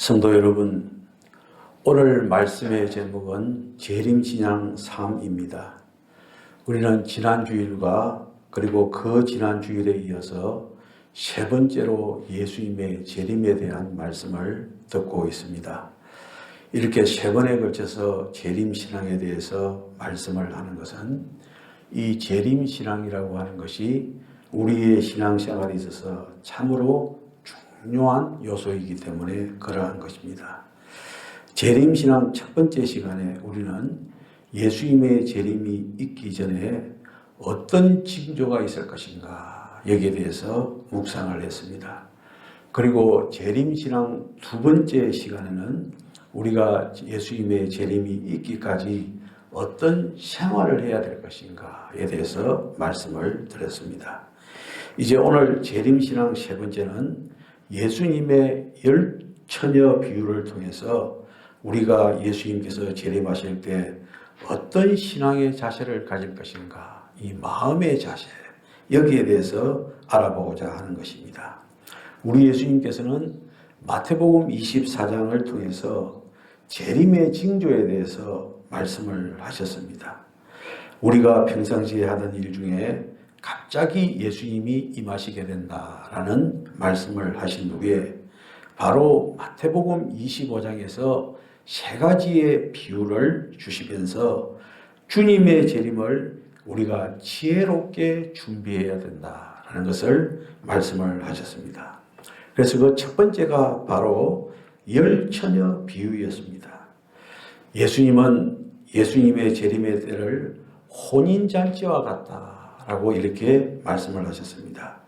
성도 여러분, 오늘 말씀의 제목은 재림신앙 3입니다. 우리는 지난 주일과 그리고 그 지난 주일에 이어서 세 번째로 예수님의 재림에 대한 말씀을 듣고 있습니다. 이렇게 세 번에 걸쳐서 재림신앙에 대해서 말씀을 하는 것은 이 재림신앙이라고 하는 것이 우리의 신앙생활에 있어서 참으로 중요한 요소이기 때문에 그러한 것입니다. 재림신앙 첫 번째 시간에 우리는 예수님의 재림이 있기 전에 어떤 징조가 있을 것인가 여기에 대해서 묵상을 했습니다. 그리고 재림신앙 두 번째 시간에는 우리가 예수님의 재림이 있기까지 어떤 생활을 해야 될 것인가에 대해서 말씀을 드렸습니다. 이제 오늘 재림신앙 세 번째는 예수님의 열 처녀 비유를 통해서 우리가 예수님께서 재림하실 때 어떤 신앙의 자세를 가질 것인가, 이 마음의 자세, 여기에 대해서 알아보고자 하는 것입니다. 우리 예수님께서는 마태복음 24장을 통해서 재림의 징조에 대해서 말씀을 하셨습니다. 우리가 평상시에 하던 일 중에 갑자기 예수님이 임하시게 된다라는 말씀을 하신 후에 바로 마태복음 25장에서 세 가지의 비유를 주시면서 주님의 재림을 우리가 지혜롭게 준비해야 된다라는 것을 말씀을 하셨습니다. 그래서 그 첫 번째가 바로 열처녀 비유였습니다. 예수님은 예수님의 재림의 때를 혼인잔치와 같다라고 이렇게 말씀을 하셨습니다.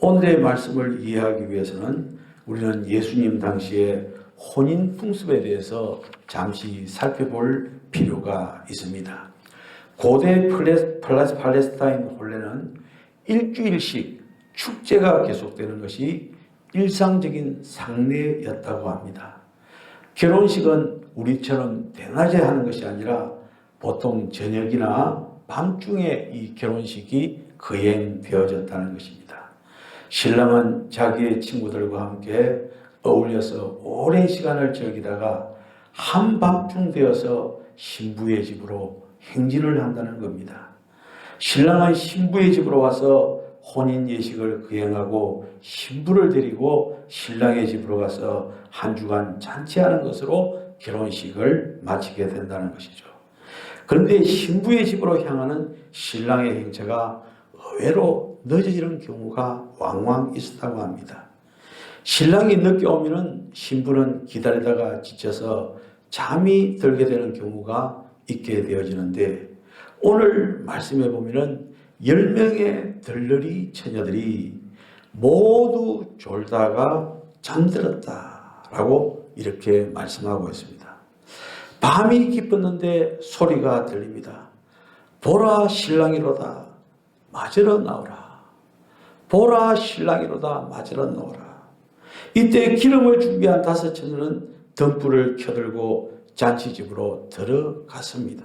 오늘의 말씀을 이해하기 위해서는 우리는 예수님 당시에 혼인 풍습에 대해서 잠시 살펴볼 필요가 있습니다. 고대 팔레스타인 혼례는 일주일씩 축제가 계속되는 것이 일상적인 상례였다고 합니다. 결혼식은 우리처럼 대낮에 하는 것이 아니라 보통 저녁이나 밤중에 이 결혼식이 거행되어졌다는 것입니다. 신랑은 자기의 친구들과 함께 어울려서 오랜 시간을 즐기다가 한밤중 되어서 신부의 집으로 행진을 한다는 겁니다. 신랑은 신부의 집으로 와서 혼인 예식을 거행하고 신부를 데리고 신랑의 집으로 가서 한 주간 잔치하는 것으로 결혼식을 마치게 된다는 것이죠. 그런데 신부의 집으로 향하는 신랑의 행차가 의외로 늦어지는 경우가 왕왕 있었다고 합니다. 신랑이 늦게 오면은 신부는 기다리다가 지쳐서 잠이 들게 되는 경우가 있게 되어지는데 오늘 말씀해 보면은 열 명의 들러리 처녀들이 모두 졸다가 잠들었다라고 이렇게 말씀하고 있습니다. 밤이 깊었는데 소리가 들립니다. 보라 신랑이로다 맞으러 나오라. 보라 신랑이로다 맞으러 나오라. 이때 기름을 준비한 다섯 처녀는 등불을 켜들고 잔치집으로 들어갔습니다.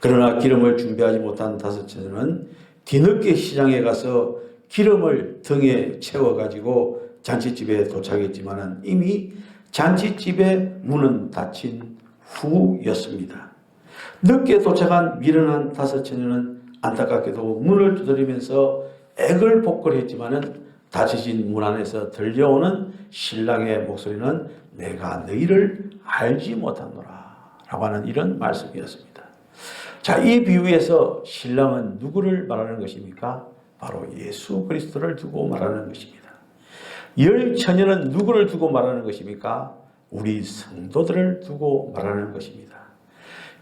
그러나 기름을 준비하지 못한 다섯 처녀는 뒤늦게 시장에 가서 기름을 등에 채워가지고 잔치집에 도착했지만 이미 잔치집의 문은 닫힌 후였습니다. 늦게 도착한 미련한 다섯 처녀는 안타깝게도 문을 두드리면서 액을 복걸했지만은 닫혀진 문 안에서 들려오는 신랑의 목소리는 내가 너희를 알지 못하노라 라고 하는 이런 말씀이었습니다. 자, 이 비유에서 신랑은 누구를 말하는 것입니까? 바로 예수 그리스도를 두고 말하는 것입니다. 열 처녀는 누구를 두고 말하는 것입니까? 우리 성도들을 두고 말하는 것입니다.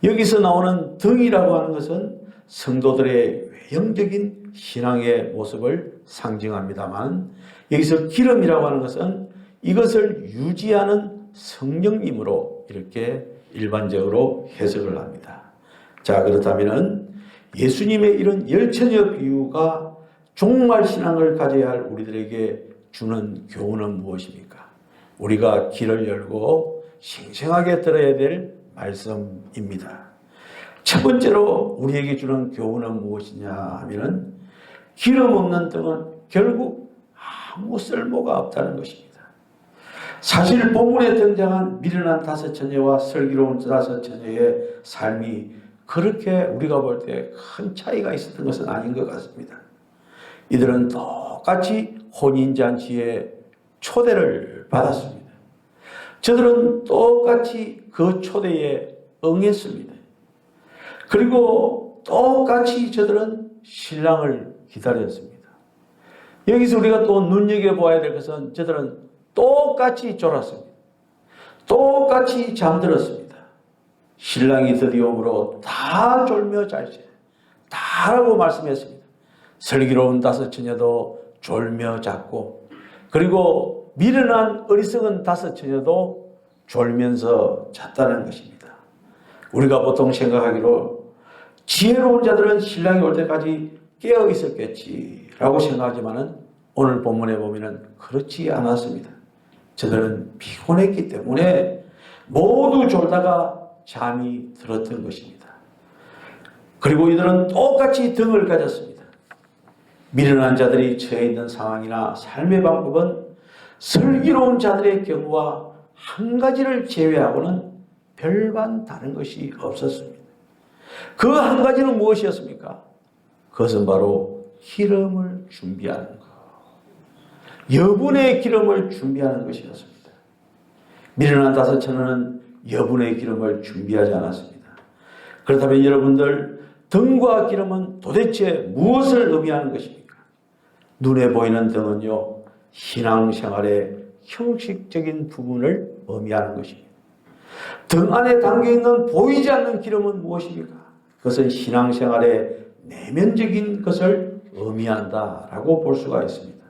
여기서 나오는 등이라고 하는 것은 성도들의 외형적인 신앙의 모습을 상징합니다만 여기서 기름이라고 하는 것은 이것을 유지하는 성령님으로 이렇게 일반적으로 해석을 합니다. 자, 그렇다면 예수님의 이런 열처녀 비유가 종말 신앙을 가져야 할 우리들에게 주는 교훈은 무엇입니까? 우리가 귀를 열고 생생하게 들어야 될 말씀입니다. 첫 번째로 우리에게 주는 교훈은 무엇이냐 하면은 기름 없는 등은 결국 아무 쓸모가 없다는 것입니다. 사실 본문에 등장한 미련한 다섯 처녀와 슬기로운 다섯 처녀의 삶이 그렇게 우리가 볼 때 큰 차이가 있었던 것은 아닌 것 같습니다. 이들은 똑같이 혼인잔치에 초대를 받았습니다. 저들은 똑같이 그 초대에 응했습니다. 그리고 똑같이 저들은 신랑을 기다렸습니다. 여기서 우리가 또 눈여겨보아야 될 것은 저들은 똑같이 졸았습니다. 똑같이 잠들었습니다. 신랑이 드디어 오므로 다 졸며 잘지 다라고 말씀했습니다. 슬기로운 다섯 처녀도 졸며 잤고 그리고 미련한 어리석은 다섯 처녀도 졸면서 잤다는 것입니다. 우리가 보통 생각하기로 지혜로운 자들은 신랑이 올 때까지 깨어 있었겠지라고 생각하지만은 오늘 본문에 보면은 그렇지 않았습니다. 저들은 피곤했기 때문에 모두 졸다가 잠이 들었던 것입니다. 그리고 이들은 똑같이 등을 가졌습니다. 미련한 자들이 처해 있는 상황이나 삶의 방법은 슬기로운 자들의 경우와 한 가지를 제외하고는 별반 다른 것이 없었습니다. 그 한 가지는 무엇이었습니까? 그것은 바로 기름을 준비하는 것. 여분의 기름을 준비하는 것이었습니다. 미련한 다섯 처녀는 여분의 기름을 준비하지 않았습니다. 그렇다면 여러분들 등과 기름은 도대체 무엇을 의미하는 것입니까? 눈에 보이는 등은요 신앙생활의 형식적인 부분을 의미하는 것입니다. 등 안에 담겨 있는 보이지 않는 기름은 무엇입니까? 그것은 신앙생활의 내면적인 것을 의미한다라고 볼 수가 있습니다.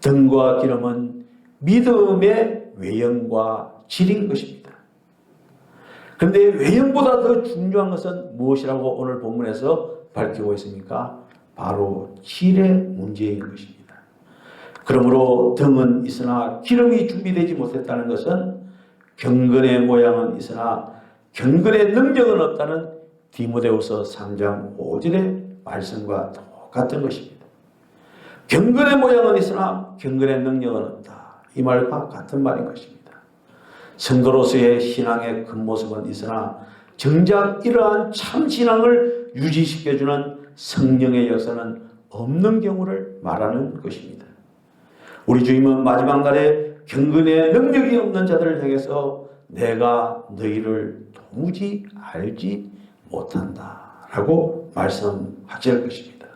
등과 기름은 믿음의 외형과 질인 것입니다. 그런데 외형보다 더 중요한 것은 무엇이라고 오늘 본문에서 밝히고 있습니까? 바로 질의 문제인 것입니다. 그러므로 등은 있으나 기름이 준비되지 못했다는 것은 경건의 모양은 있으나 경건의 능력은 없다는 디모데후서 3장 5절의 말씀과 똑같은 것입니다. 경건의 모양은 있으나 경건의 능력은 없다. 이 말과 같은 말인 것입니다. 성도로서의 신앙의 겉모습은 있으나 정작 이러한 참 신앙을 유지시켜주는 성령의 역사는 없는 경우를 말하는 것입니다. 우리 주님은 마지막 날에 경건의 능력이 없는 자들을 향해서 내가 너희를 도무지 알지 못한다 라고 말씀하실 것입니다.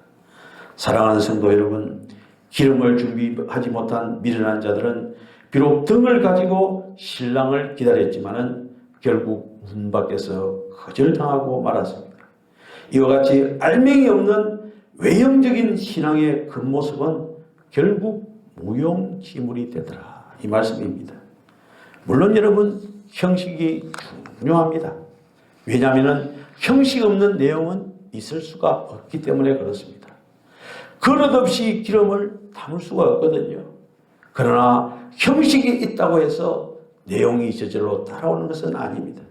사랑하는 성도 여러분, 기름을 준비하지 못한 미련한 자들은 비록 등을 가지고 신랑을 기다렸지만은 결국 문 밖에서 거절당하고 말았습니다. 이와 같이 알맹이 없는 외형적인 신앙의 겉모습은 결국 무용지물이 되더라. 이 말씀입니다. 물론 여러분 형식이 중요합니다. 왜냐하면 형식 없는 내용은 있을 수가 없기 때문에 그렇습니다. 그릇 없이 기름을 담을 수가 없거든요. 그러나 형식이 있다고 해서 내용이 저절로 따라오는 것은 아닙니다.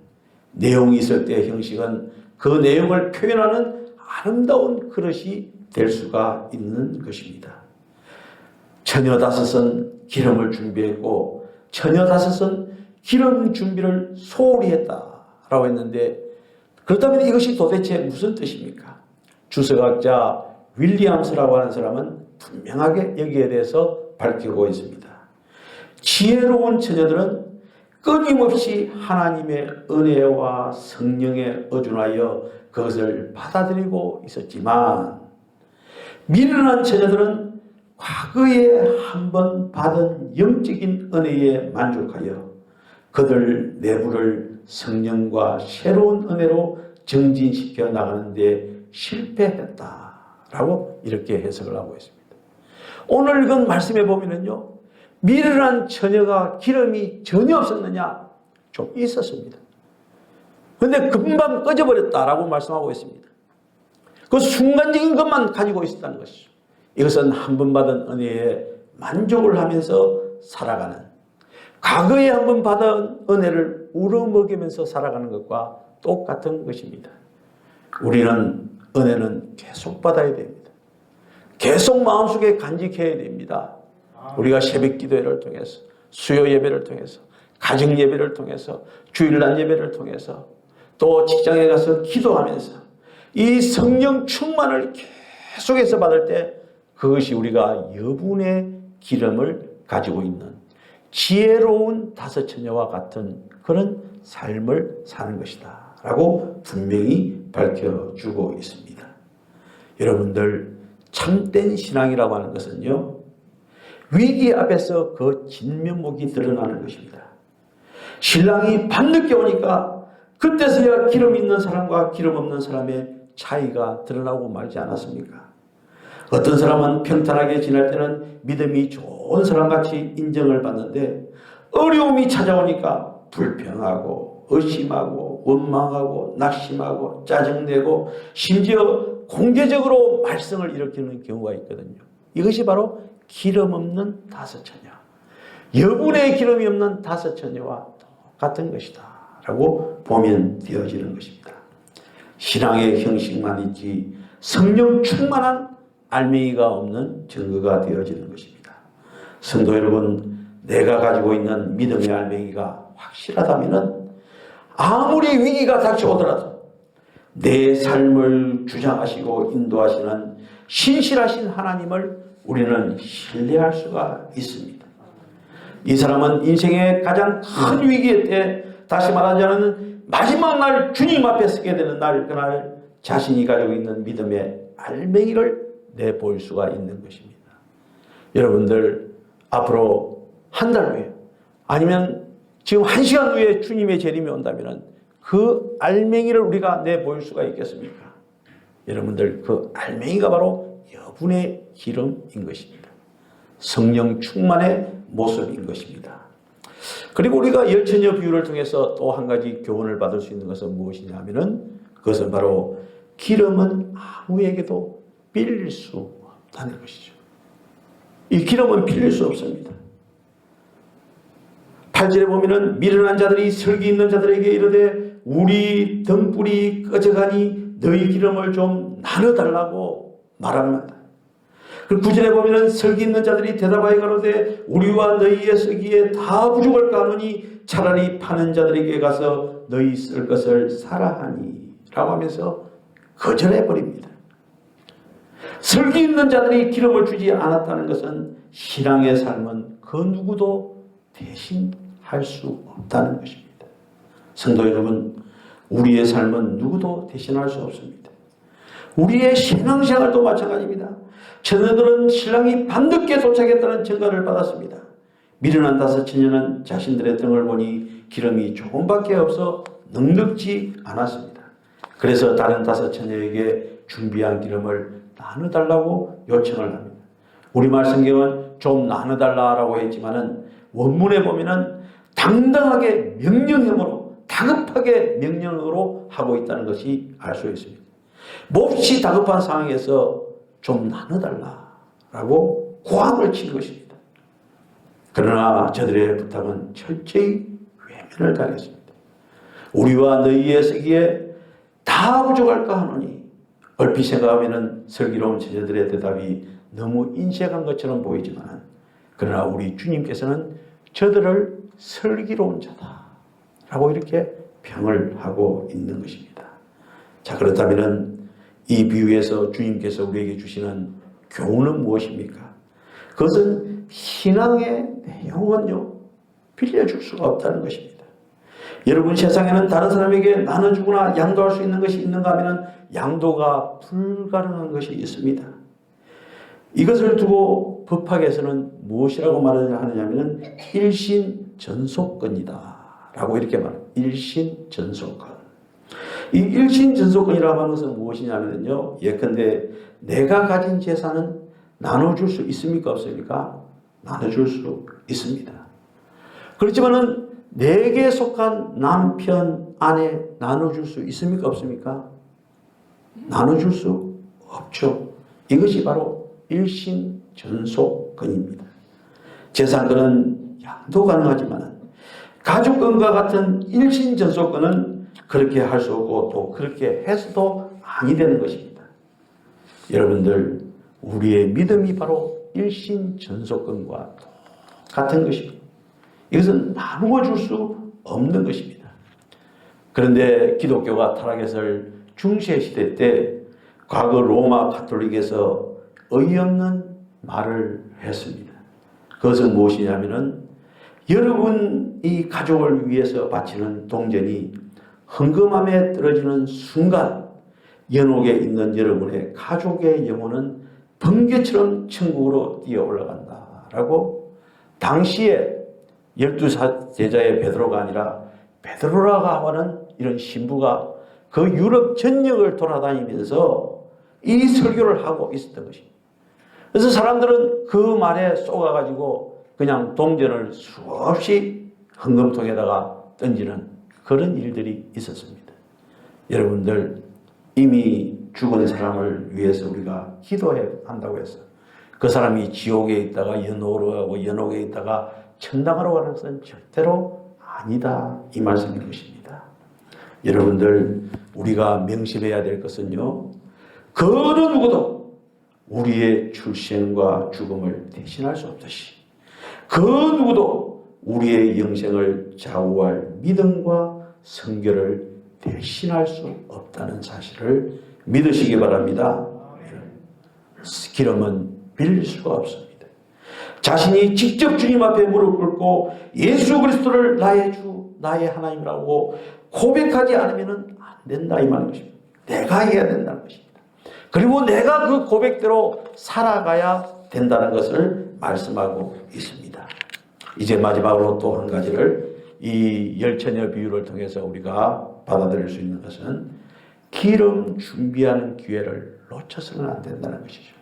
내용이 있을 때 형식은 그 내용을 표현하는 아름다운 그릇이 될 수가 있는 것입니다. 처녀 다섯은 기름을 준비했고 처녀 다섯은 기름 준비를 소홀히 했다라고 했는데 그렇다면 이것이 도대체 무슨 뜻입니까? 주석학자 윌리엄스라고 하는 사람은 분명하게 여기에 대해서 밝히고 있습니다. 지혜로운 처녀들은 끊임없이 하나님의 은혜와 성령에 의존하여 그것을 받아들이고 있었지만 미련한 처녀들은 과거에 한 번 받은 영적인 은혜에 만족하여 그들 내부를 성령과 새로운 은혜로 정진시켜 나가는데 실패했다라고 이렇게 해석을 하고 있습니다. 오늘 읽은 말씀에 보면은요, 미련한 처녀가 기름이 전혀 없었느냐? 좀 있었습니다. 근데 금방 꺼져버렸다라고 말씀하고 있습니다. 그 순간적인 것만 가지고 있었다는 것이죠. 이것은 한 번 받은 은혜에 만족을 하면서 살아가는 과거에 한 번 받은 은혜를 우러먹이면서 살아가는 것과 똑같은 것입니다. 우리는 은혜는 계속 받아야 됩니다. 계속 마음속에 간직해야 됩니다. 우리가 새벽 기도회를 통해서 수요 예배를 통해서 가정 예배를 통해서 주일날 예배를 통해서 또 직장에 가서 기도하면서 이 성령 충만을 계속해서 받을 때 그것이 우리가 여분의 기름을 가지고 있는 지혜로운 다섯 처녀와 같은 그런 삶을 사는 것이다. 라고 분명히 밝혀주고 있습니다. 여러분들 참된 신앙이라고 하는 것은요. 위기 앞에서 그 진면목이 드러나는 것입니다. 신랑이 밤늦게 오니까 그때서야 기름 있는 사람과 기름 없는 사람의 차이가 드러나고 말지 않았습니까? 어떤 사람은 평탄하게 지낼 때는 믿음이 좋은 사람같이 인정을 받는데 어려움이 찾아오니까 불평하고 의심하고 원망하고 낙심하고 짜증내고 심지어 공개적으로 말썽을 일으키는 경우가 있거든요. 이것이 바로 기름 없는 다섯 처녀. 여분의 기름이 없는 다섯 처녀와 같은 것이다. 라고 보면 되어지는 것입니다. 신앙의 형식만 있지 성령 충만한 알맹이가 없는 증거가 되어지는 것입니다. 성도 여러분, 내가 가지고 있는 믿음의 알맹이가 확실하다면 아무리 위기가 닥쳐오더라도 내 삶을 주장하시고 인도하시는 신실하신 하나님을 우리는 신뢰할 수가 있습니다. 이 사람은 인생의 가장 큰 위기의 때 다시 말하자면 마지막 날 주님 앞에 서게 되는 날 그날 자신이 가지고 있는 믿음의 알맹이를 내볼 수가 있는 것입니다. 여러분들 앞으로 한 달 후에 아니면 지금 한 시간 후에 주님의 재림이 온다면 그 알맹이를 우리가 내볼 수가 있겠습니까? 여러분들 그 알맹이가 바로 여분의 기름인 것입니다. 성령 충만의 모습인 것입니다. 그리고 우리가 열처녀 비유를 통해서 또 한 가지 교훈을 받을 수 있는 것은 무엇이냐 하면은 그것은 바로 기름은 아무에게도 빌릴 수 없다는 것이죠. 이 기름은 빌릴 수 없습니다. 8절에 보면은 미련한 자들이 설기 있는 자들에게 이르되 우리 등불이 꺼져가니 너희 기름을 좀 나눠달라고 말합니다. 그리고 9절에 보면은 설기 있는 자들이 대답하여 가로되 우리와 너희의 쓰기에 다 부족할까 하노니 차라리 파는 자들에게 가서 너희 쓸 것을 사라 하니 라고 하면서 거절해 버립니다. 설기 있는 자들이 기름을 주지 않았다는 것은 신앙의 삶은 그 누구도 대신할 수 없다는 것입니다. 성도 여러분, 우리의 삶은 누구도 대신할 수 없습니다. 우리의 신앙생활도 마찬가지입니다. 처녀들은 신랑이 밤늦게 도착했다는 증거를 받았습니다. 미련한 다섯 처녀는 자신들의 등을 보니 기름이 조금밖에 없어 넉넉지 않았습니다. 그래서 다른 다섯 처녀에게 준비한 기름을 나눠달라고 요청을 합니다. 우리말 성경은 좀 나눠달라라고 했지만은 원문에 보면은 당당하게 명령형으로 다급하게 명령으로 하고 있다는 것이 알 수 있습니다. 몹시 다급한 상황에서 좀 나눠달라라고 고함을 친 것입니다. 그러나 저들의 부탁은 철저히 외면을 당했습니다. 우리와 너희의 세기에 다 부족할까 하노니 얼핏 생각하면 슬기로운 제자들의 대답이 너무 인색한 것처럼 보이지만 그러나 우리 주님께서는 저들을 슬기로운 자다 라고 이렇게 평을 하고 있는 것입니다. 자 그렇다면 이 비유에서 주님께서 우리에게 주시는 교훈은 무엇입니까? 그것은 신앙의 내용은요 빌려줄 수가 없다는 것입니다. 여러분 세상에는 다른 사람에게 나눠주거나 양도할 수 있는 것이 있는가 하면 양도가 불가능한 것이 있습니다. 이것을 두고 법학에서는 무엇이라고 말을 하느냐면 일신 전속권이다 라고 이렇게 말합니다. 일신 전속권. 이 일신 전속권이라고 하는 것은 무엇이냐면요. 예컨대 내가 가진 재산은 나눠줄 수 있습니까? 없습니까? 나눠줄 수 있습니다. 그렇지만은 내게 속한 남편, 아내 나눠줄 수 있습니까? 없습니까? 나눠줄 수 없죠. 이것이 바로 일신 전속권입니다. 재산권은 양도 가능하지만 가족권과 같은 일신 전속권은 그렇게 할 수 없고 또 그렇게 해서도 아니 되는 것입니다. 여러분들 우리의 믿음이 바로 일신 전속권과 같은 것입니다. 이것은 나누어 줄 수 없는 것입니다. 그런데 기독교가 타락했을 중세 시대 때 과거 로마 가톨릭에서 어이없는 말을 했습니다. 그것은 무엇이냐면은 여러분 이 가족을 위해서 바치는 동전이 헌금함에 떨어지는 순간 연옥에 있는 여러분의 가족의 영혼은 번개처럼 천국으로 뛰어 올라간다라고 당시에 열두 제자의 베드로가 아니라 베드로라고 하는 이런 신부가 그 유럽 전역을 돌아다니면서 이 설교를 하고 있었던 것입니다. 그래서 사람들은 그 말에 쏘가가지고 그냥 동전을 수없이 헌금통에다가 던지는 그런 일들이 있었습니다. 여러분들 이미 죽은 사람을 위해서 우리가 기도해 한다고 해서 그 사람이 지옥에 있다가 연옥으로 가고 연옥에 있다가 천당으로 가는 것은 절대로 아니다 이 말씀인 것입니다. 여러분들 우리가 명심해야 될 것은요. 그 누구도 우리의 출생과 죽음을 대신할 수 없듯이 그 누구도 우리의 영생을 좌우할 믿음과 성결을 대신할 수 없다는 사실을 믿으시기 바랍니다. 기름은 빌릴 수가 없습니다. 자신이 직접 주님 앞에 무릎 꿇고 예수 그리스도를 나의 주, 나의 하나님이라고 고백하지 않으면 안 된다 이 말인 것입니다. 내가 해야 된다는 것입니다. 그리고 내가 그 고백대로 살아가야 된다는 것을 말씀하고 있습니다. 이제 마지막으로 또 한 가지를 이 열처녀 비유를 통해서 우리가 받아들일 수 있는 것은 기름 준비하는 기회를 놓쳐서는 안 된다는 것이죠.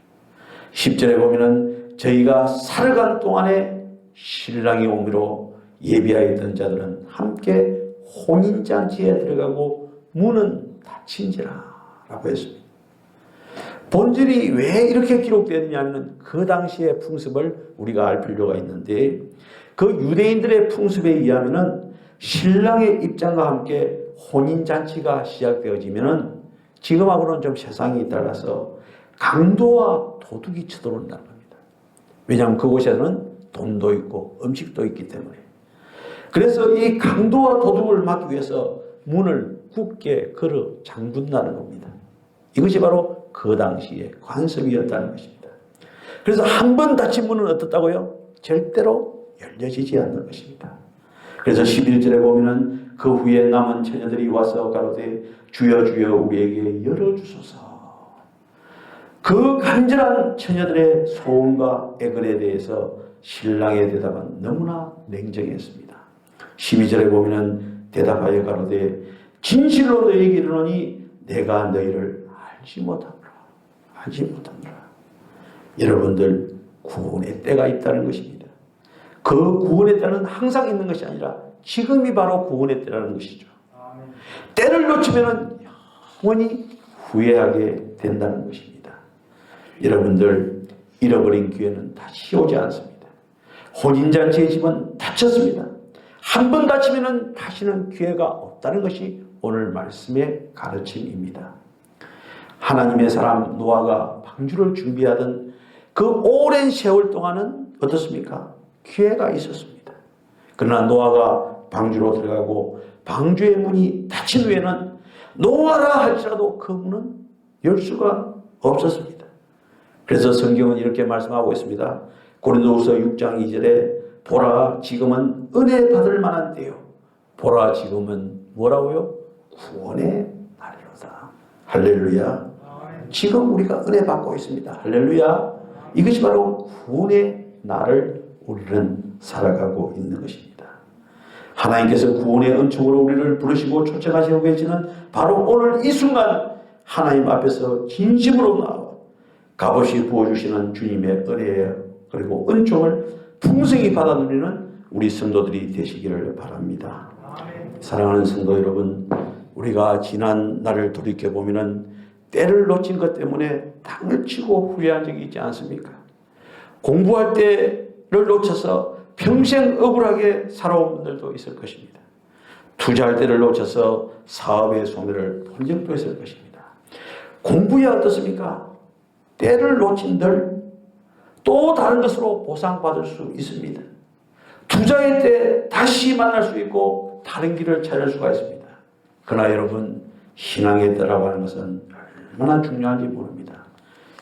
10절에 보면은 저희가 살아간 동안에 신랑이 오기로 예비하였던 자들은 함께 혼인잔치에 들어가고 문은 닫힌지라 라고 했습니다. 본질이 왜 이렇게 기록되느냐면 그 당시의 풍습을 우리가 알 필요가 있는데 그 유대인들의 풍습에 의하면은 신랑의 입장과 함께 혼인잔치가 시작되어지면은 지금하고는 좀 세상이 달라서 강도와 도둑이 쳐들어온다는. 왜냐하면 그곳에는 돈도 있고 음식도 있기 때문에. 그래서 이 강도와 도둑을 막기 위해서 문을 굳게 걸어 잠근다는 겁니다. 이것이 바로 그 당시의 관습이었다는 것입니다. 그래서 한 번 닫힌 문은 어떻다고요? 절대로 열려지지 않는 것입니다. 그래서 11절에 보면은 그 후에 남은 처녀들이 와서 가로되 주여 주여 우리에게 열어주소서. 그 간절한 처녀들의 소원과 애걸에 대해서 신랑의 대답은 너무나 냉정했습니다. 12절에 보면은 대답하여 가로되 진실로 너희에게 이르노니 내가 너희를 알지 못하노라. 알지 못하노라. 여러분들 구원의 때가 있다는 것입니다. 그 구원의 때는 항상 있는 것이 아니라 지금이 바로 구원의 때라는 것이죠. 때를 놓치면 영원히 후회하게 된다는 것입니다. 여러분들 잃어버린 기회는 다시 오지 않습니다. 혼인잔치의 집은 닫혔습니다. 한번 닫히면 다시는 기회가 없다는 것이 오늘 말씀의 가르침입니다. 하나님의 사람 노아가 방주를 준비하던 그 오랜 세월 동안은 어떻습니까? 기회가 있었습니다. 그러나 노아가 방주로 들어가고 방주의 문이 닫힌 후에는 노아라 할지라도 그 문은 열 수가 없었습니다. 그래서 성경은 이렇게 말씀하고 있습니다. 고린도후서 6장 2절에 보라 지금은 은혜 받을 만한 때요. 보라 지금은 뭐라고요? 구원의 날이로다. 할렐루야. 지금 우리가 은혜 받고 있습니다. 할렐루야. 이것이 바로 구원의 날을 우리는 살아가고 있는 것입니다. 하나님께서 구원의 은총으로 우리를 부르시고 초청하시고 계시는 바로 오늘 이 순간 하나님 앞에서 진심으로 나와 값없이 부어주시는 주님의 은혜 그리고 은총을 풍성히 받아 누리는 우리 성도들이 되시기를 바랍니다. 사랑하는 성도 여러분, 우리가 지난 날을 돌이켜 보면은 때를 놓친 것 때문에 당을 치고 후회한 적이 있지 않습니까? 공부할 때를 놓쳐서 평생 억울하게 살아온 분들도 있을 것입니다. 투자할 때를 놓쳐서 사업의 손해를 본 적도 있을 것입니다. 공부야 어떻습니까? 때를 놓친들 또 다른 것으로 보상받을 수 있습니다. 투자의 때 다시 만날 수 있고 다른 길을 찾을 수가 있습니다. 그러나 여러분 신앙에 따라가는 것은 얼마나 중요한지 모릅니다.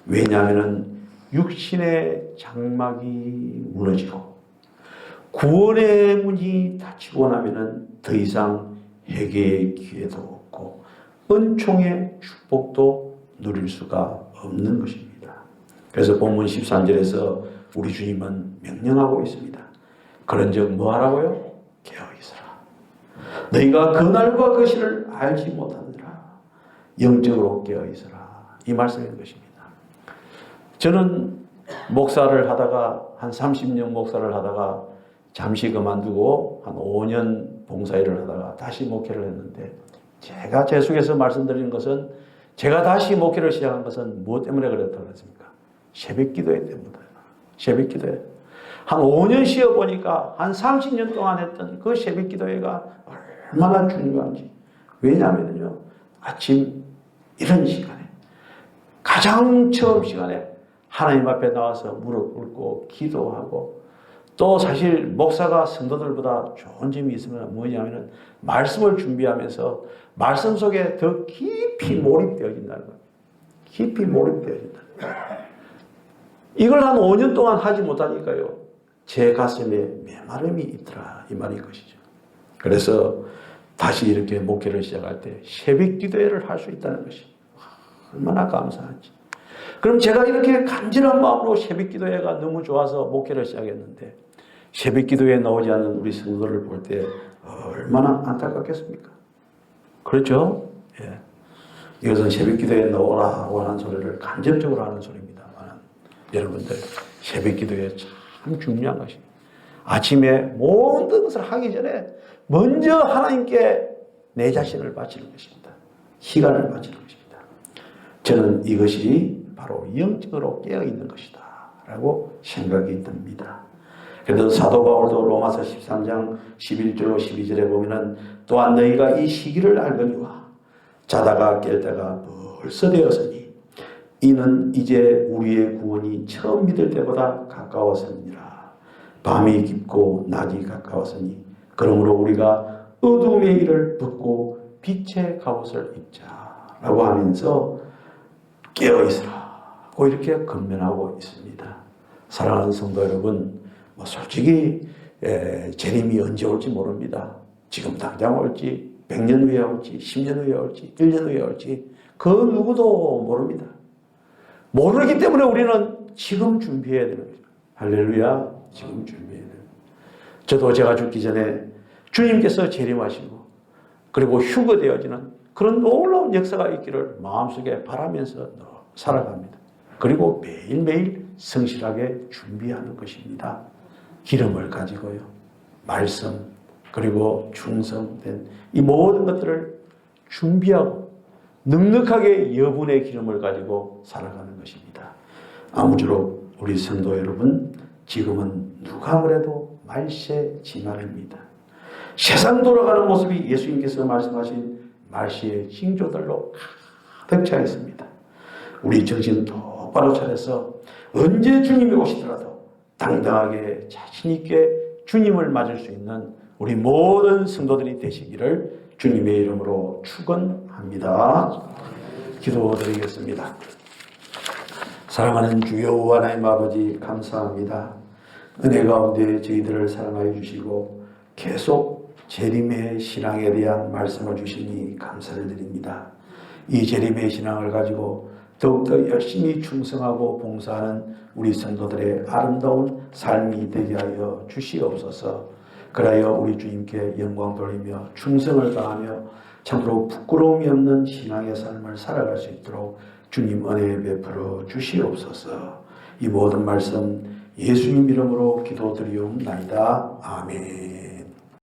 왜냐하면 육신의 장막이 무너지고 구원의 문이 닫히고 나면은 더 이상 회개의 기회도 없고 은총의 축복도 누릴 수가 없는 것입니다. 그래서 본문 13절에서 우리 주님은 명령하고 있습니다. 그런즉 뭐 하라고요? 깨어 있어라. 너희가 그날과 그 시를 알지 못하느라 영적으로 깨어 있어라. 이 말씀인 것입니다. 저는 목사를 하다가 한 30년 목사를 하다가 잠시 그만두고 한 5년 봉사일을 하다가 다시 목회를 했는데 제가 제 속에서 말씀드리는 것은 제가 다시 목회를 시작한 것은 무엇 때문에 그랬다고 했습니까? 새벽 기도회 때문이다. 새벽 기도회. 한 5년 쉬어 보니까 한 30년 동안 했던 그 새벽 기도회가 얼마나 중요한지. 왜냐하면요. 아침 이런 시간에 가장 처음 시간에 하나님 앞에 나와서 무릎 꿇고 기도하고 또 사실 목사가 성도들보다 좋은 점이 있으면 뭐냐면은 말씀을 준비하면서 말씀 속에 더 깊이 몰입되어진다는 거예요. 깊이 몰입되어진다. 이걸 한 5년 동안 하지 못하니까요. 제 가슴에 메마름이 있더라. 이 말인 것이죠. 그래서 다시 이렇게 목회를 시작할 때 새벽 기도회를 할 수 있다는 것이 얼마나 감사한지. 그럼 제가 이렇게 간절한 마음으로 새벽 기도회가 너무 좋아서 목회를 시작했는데 새벽 기도회에 나오지 않는 우리 성도를 볼 때 얼마나 안타깝겠습니까? 그렇죠? 예. 이것은 새벽 기도에 나오라고 하는 소리를 간접적으로 하는 소리입니다. 여러분들 새벽 기도에 참 중요한 것입니다. 아침에 모든 것을 하기 전에 먼저 하나님께 내 자신을 바치는 것입니다. 시간을 바치는 것입니다. 저는 이것이 바로 영적으로 깨어 있는 것이다. 라고 생각이 듭니다. 그래도 사도 바울도 로마서 13장 11절로 12절에 보면은 또한 너희가 이 시기를 알거니와 자다가 깰다가 벌써 되었으니 이는 이제 우리의 구원이 처음 믿을 때보다 가까웠습니다. 밤이 깊고 낮이 가까웠으니 그러므로 우리가 어둠의 일을 벗고 빛의 갑옷을 입자라고 하면서 깨어 있으라 고 이렇게 건면하고 있습니다. 사랑하는 성도 여러분, 뭐 솔직히 에, 재림이 언제 올지 모릅니다. 지금 당장 올지, 100년 후에 올지, 10년 후에 올지, 1년 후에 올지 그 누구도 모릅니다. 모르기 때문에 우리는 지금 준비해야 되는 거죠. 할렐루야, 지금 준비해야 돼요. 저도 제가 죽기 전에 주님께서 재림하시고 그리고 휴거되어지는 그런 놀라운 역사가 있기를 마음속에 바라면서 살아갑니다. 그리고 매일매일 성실하게 준비하는 것입니다. 기름을 가지고요. 말씀, 그리고 충성된 이 모든 것들을 준비하고 넉넉하게 여분의 기름을 가지고 살아가는 것입니다. 아무쪼록 우리 성도 여러분, 지금은 누가 그래도 말세 지망입니다. 세상 돌아가는 모습이 예수님께서 말씀하신 말시의 징조들로 가득 차 있습니다. 우리 정신 똑바로 차려서 언제 주님이 오시더라도 당당하게 자신있게 주님을 맞을 수 있는 우리 모든 성도들이 되시기를 주님의 이름으로 축원합니다. 기도드리겠습니다. 사랑하는 주여 하나님 아버지 감사합니다. 은혜 가운데 저희들을 사랑하여 주시고 계속 재림의 신앙에 대한 말씀을 주시니 감사를 드립니다. 이 재림의 신앙을 가지고 더욱더 열심히 충성하고 봉사하는 우리 성도들의 아름다운 삶이 되게 하여 주시옵소서. 그라여 우리 주님께 영광 돌리며 충성을 다하며 참으로 부끄러움이 없는 신앙의 삶을 살아갈 수 있도록 주님 은혜 베풀어 주시옵소서. 이 모든 말씀 예수님 이름으로 기도드리옵나이다. 아멘.